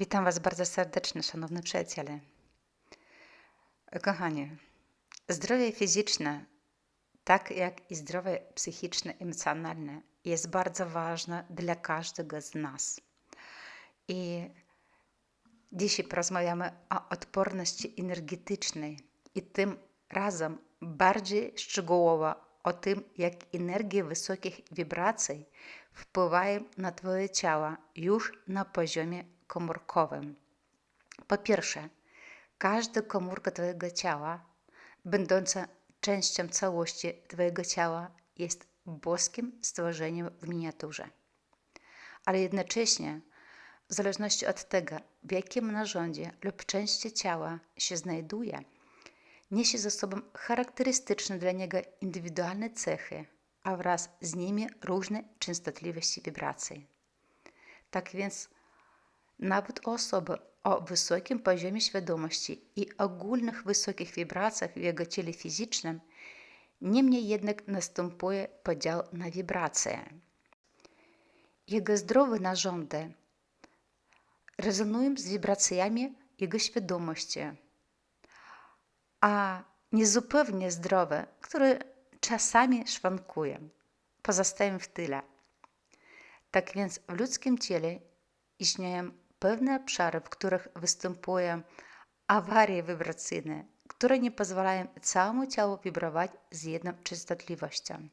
Witam Was bardzo serdecznie, szanowni przyjaciele. Kochani, zdrowie fizyczne, tak jak i zdrowie psychiczne, emocjonalne, jest bardzo ważne dla każdego z nas. I dzisiaj porozmawiamy o odporności energetycznej i tym razem bardziej szczegółowo o tym, jak energie wysokich wibracji wpływają na Twoje ciało już na poziomie komórkowym. Po pierwsze, każda komórka Twojego ciała, będąca częścią całości Twojego ciała, jest boskim stworzeniem w miniaturze. Ale jednocześnie, w zależności od tego, w jakim narządzie lub części ciała się znajduje, niesie ze sobą charakterystyczne dla niego indywidualne cechy, a wraz z nimi różne częstotliwości wibracji. Tak więc, nawet osoby o wysokim poziomie świadomości i ogólnych wysokich wibracjach w jego ciele fizycznym, niemniej jednak następuje podział na wibracje. Jego zdrowe narządy rezonują z wibracjami jego świadomości, a niezupełnie zdrowe, które czasami szwankują, pozostają w tyle. Tak więc w ludzkim ciele istnieją pewne obszary, w których występują awarie wibracyjne, które nie pozwalają całemu ciału wibrować z jedną częstotliwością.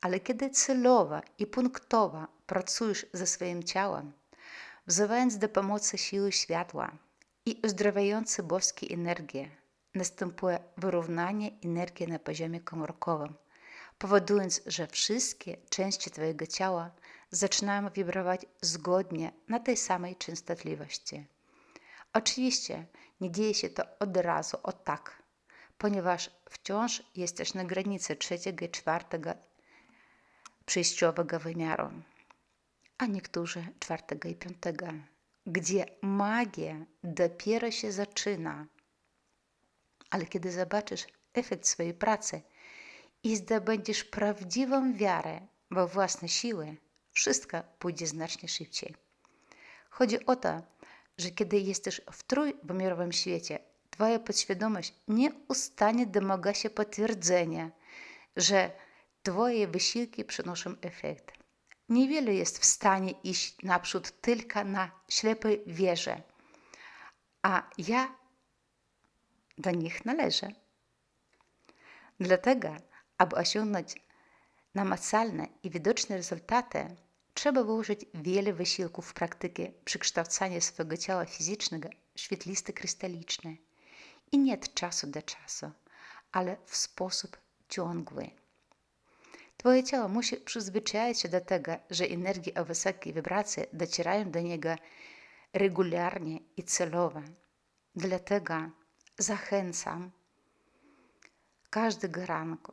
Ale kiedy celowo i punktowo pracujesz ze swoim ciałem, wzywając do pomocy siły światła i uzdrawiający boskie energie, następuje wyrównanie energii na poziomie komórkowym, powodując, że wszystkie części Twojego ciała zaczynają wibrować zgodnie na tej samej częstotliwości. Oczywiście nie dzieje się to od razu, o tak, ponieważ wciąż jesteś na granicy trzeciego i czwartego przejściowego wymiaru, a niektórzy czwartego i piątego, gdzie magia dopiero się zaczyna. Ale kiedy zobaczysz efekt swojej pracy i zdobędziesz prawdziwą wiarę we własne siły, wszystko pójdzie znacznie szybciej. Chodzi o to, że kiedy jesteś w trójwymiarowym świecie, Twoja podświadomość nieustannie domaga się potwierdzenia, że Twoje wysiłki przynoszą efekt. Niewiele jest w stanie iść naprzód tylko na ślepej wierze, a ja do nich należę. Dlatego, aby osiągnąć namacalne i widoczne rezultaty, trzeba włożyć wiele wysiłków w praktykę przekształcania swojego ciała fizycznego w świetliste krystaliczne i nie od czasu do czasu, ale w sposób ciągły. Twoje ciało musi przyzwyczaić się do tego, że energie o wysokiej wibracji docierają do niego regularnie i celowo. Dlatego zachęcam każdego ranku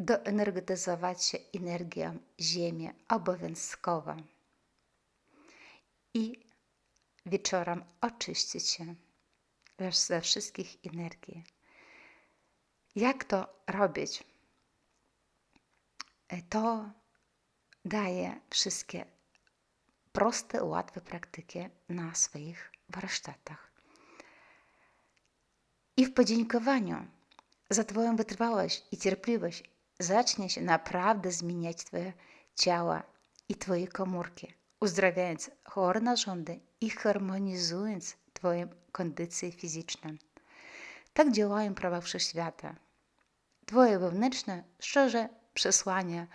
doenergetyzować się energią Ziemi obowiązkowo i wieczorem oczyścić się ze wszystkich energii. Jak to robić? To daje wszystkie proste, łatwe praktyki na swoich warsztatach. I w podziękowaniu za Twoją wytrwałość i cierpliwość zacznie się naprawdę zmieniać Twoje ciało i Twoje komórki, uzdrawiając chore narządy i harmonizując Twoją kondycję fizyczną. Tak działają prawa wszechświata. Twoje wewnętrzne, szczerze przesłanie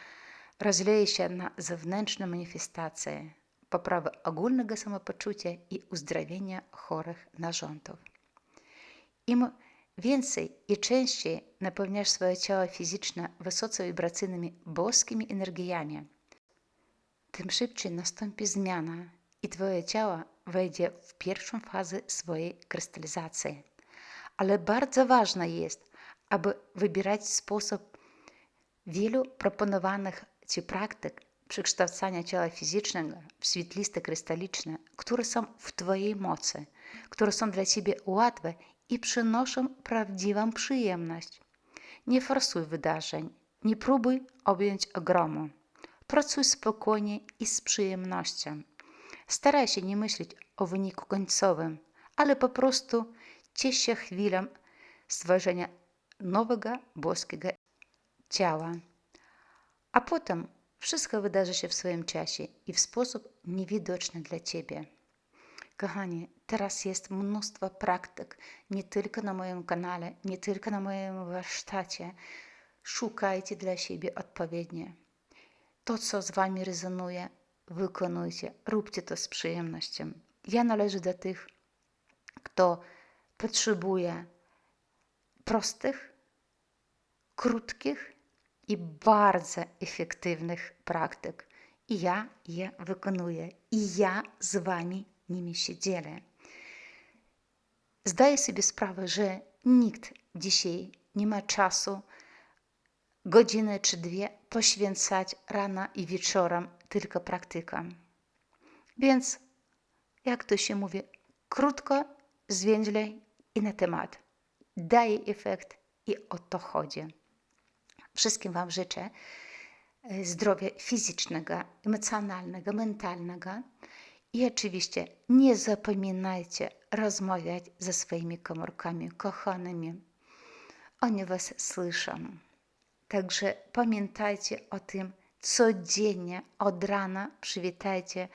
rozleje się na zewnętrzne manifestacje, poprawę ogólnego samopoczucia i uzdrowienia chorych narządów. Im więcej i częściej napełniasz swoje ciało fizyczne wysoce wibracyjnymi boskimi energiami, tym szybciej nastąpi zmiana i Twoje ciało wejdzie w pierwszą fazę swojej krystalizacji. Ale bardzo ważne jest, aby wybierać sposób wielu proponowanych Ci praktyk przekształcania ciała fizycznego w świetliste krystaliczne, które są w Twojej mocy, które są dla Ciebie łatwe i przynoszą prawdziwą przyjemność. Nie forsuj wydarzeń, nie próbuj objąć ogromu. Pracuj spokojnie i z przyjemnością. Staraj się nie myśleć o wyniku końcowym, ale po prostu ciesz się chwilą stworzenia nowego boskiego ciała. A potem wszystko wydarzy się w swoim czasie i w sposób niewidoczny dla ciebie. Kochani, teraz jest mnóstwo praktyk, nie tylko na moim kanale, nie tylko na moim warsztacie. Szukajcie dla siebie odpowiednie. To, co z wami rezonuje, wykonujcie, róbcie to z przyjemnością. Ja należę do tych, kto potrzebuje prostych, krótkich i bardzo efektywnych praktyk. I ja je wykonuję, i ja z wami nimi się dzielę. Zdaję sobie sprawę, że nikt dzisiaj nie ma czasu godzinę czy dwie poświęcać rano i wieczorem tylko praktykom. Więc, jak to się mówi, krótko, zwięźle i na temat. Daje efekt i o to chodzi. Wszystkim Wam życzę e, zdrowia fizycznego, emocjonalnego, mentalnego i oczywiście nie zapominajcie rozmawiać ze swoimi komórkami kochanymi. Oni Was słyszą. Także pamiętajcie o tym codziennie od rana przywitajcie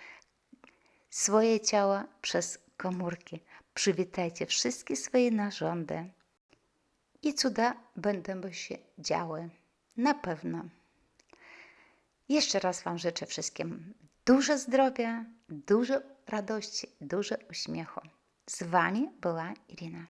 swoje ciało przez komórki. Przywitajcie wszystkie swoje narządy i cuda będą się działy. Na pewno. Jeszcze raz Wam życzę wszystkim dużo zdrowia, dużo radości, dużo uśmiechu. Z Wami była Irina.